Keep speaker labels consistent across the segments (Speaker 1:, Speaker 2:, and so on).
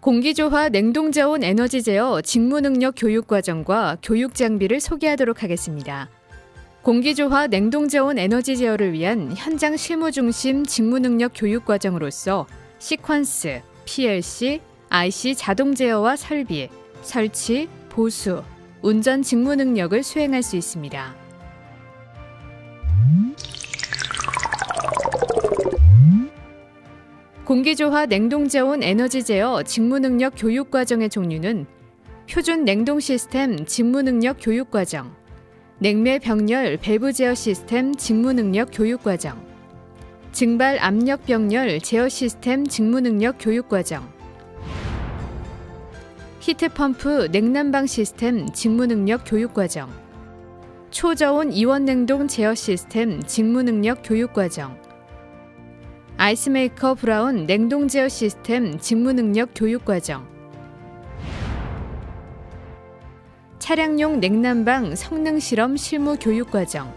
Speaker 1: 공기조화 냉동저온 에너지 제어 직무 능력 교육 과정과 교육 장비를 소개하도록 하겠습니다. 공기조화 냉동저온 에너지 제어를 위한 현장 실무 중심 직무 능력 교육 과정으로서 시퀀스, PLC, IC 자동 제어와 설비, 설치, 보수, 운전 직무 능력을 수행할 수 있습니다. 공기조화 냉동저온 에너지 제어 직무 능력 교육 과정의 종류는 표준 냉동 시스템 직무 능력 교육 과정, 냉매 병렬 밸브 제어 시스템 직무 능력 교육 과정, 증발 압력 병렬 제어 시스템 직무 능력 교육 과정, 히트 펌프 냉난방 시스템 직무 능력 교육 과정, 초저온 이원 냉동 제어 시스템 직무 능력 교육 과정, 아이스메이커 브라운 냉동 제어 시스템 직무 능력 교육 과정, 차량용 냉난방 성능 실험 실무 교육 과정,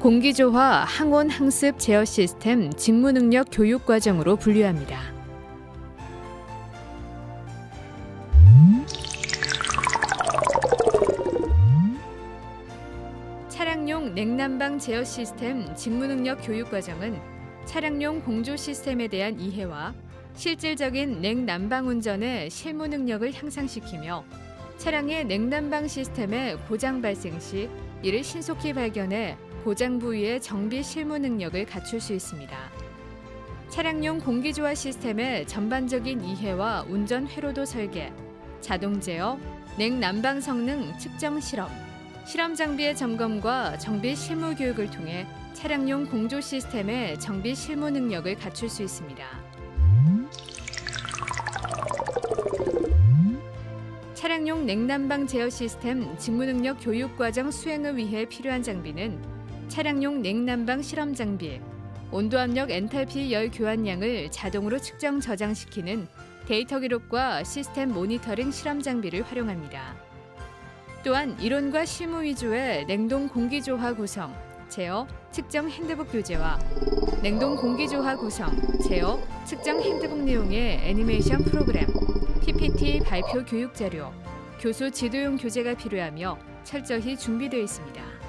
Speaker 1: 공기조화 항온 항습 제어 시스템 직무 능력 교육 과정으로 분류합니다. 차량용 냉난방 제어 시스템 직무 능력 교육 과정은 차량용 공조 시스템에 대한 이해와 실질적인 냉난방 운전의 실무 능력을 향상시키며 차량의 냉난방 시스템의 고장 발생 시 이를 신속히 발견해 고장 부위의 정비 실무 능력을 갖출 수 있습니다. 차량용 공기조화 시스템의 전반적인 이해와 운전 회로도 설계, 자동 제어, 냉난방 성능 측정 실험, 실험 장비의 점검과 정비 실무 교육을 통해 차량용 공조 시스템의 정비 실무 능력을 갖출 수 있습니다. 차량용 냉난방 제어 시스템 직무 능력 교육 과정 수행을 위해 필요한 장비는 차량용 냉난방 실험 장비, 온도 압력 엔탈피 열 교환량을 자동으로 측정 저장시키는 데이터 기록과 시스템 모니터링 실험 장비를 활용합니다. 또한 이론과 실무 위주의 냉동 공기 조화 구성, 제어, 측정 핸드북 교재와 냉동 공기조화 구성, 제어, 측정 핸드북 내용의 애니메이션 프로그램, PPT 발표 교육 자료, 교수 지도용 교재가 필요하며 철저히 준비되어 있습니다.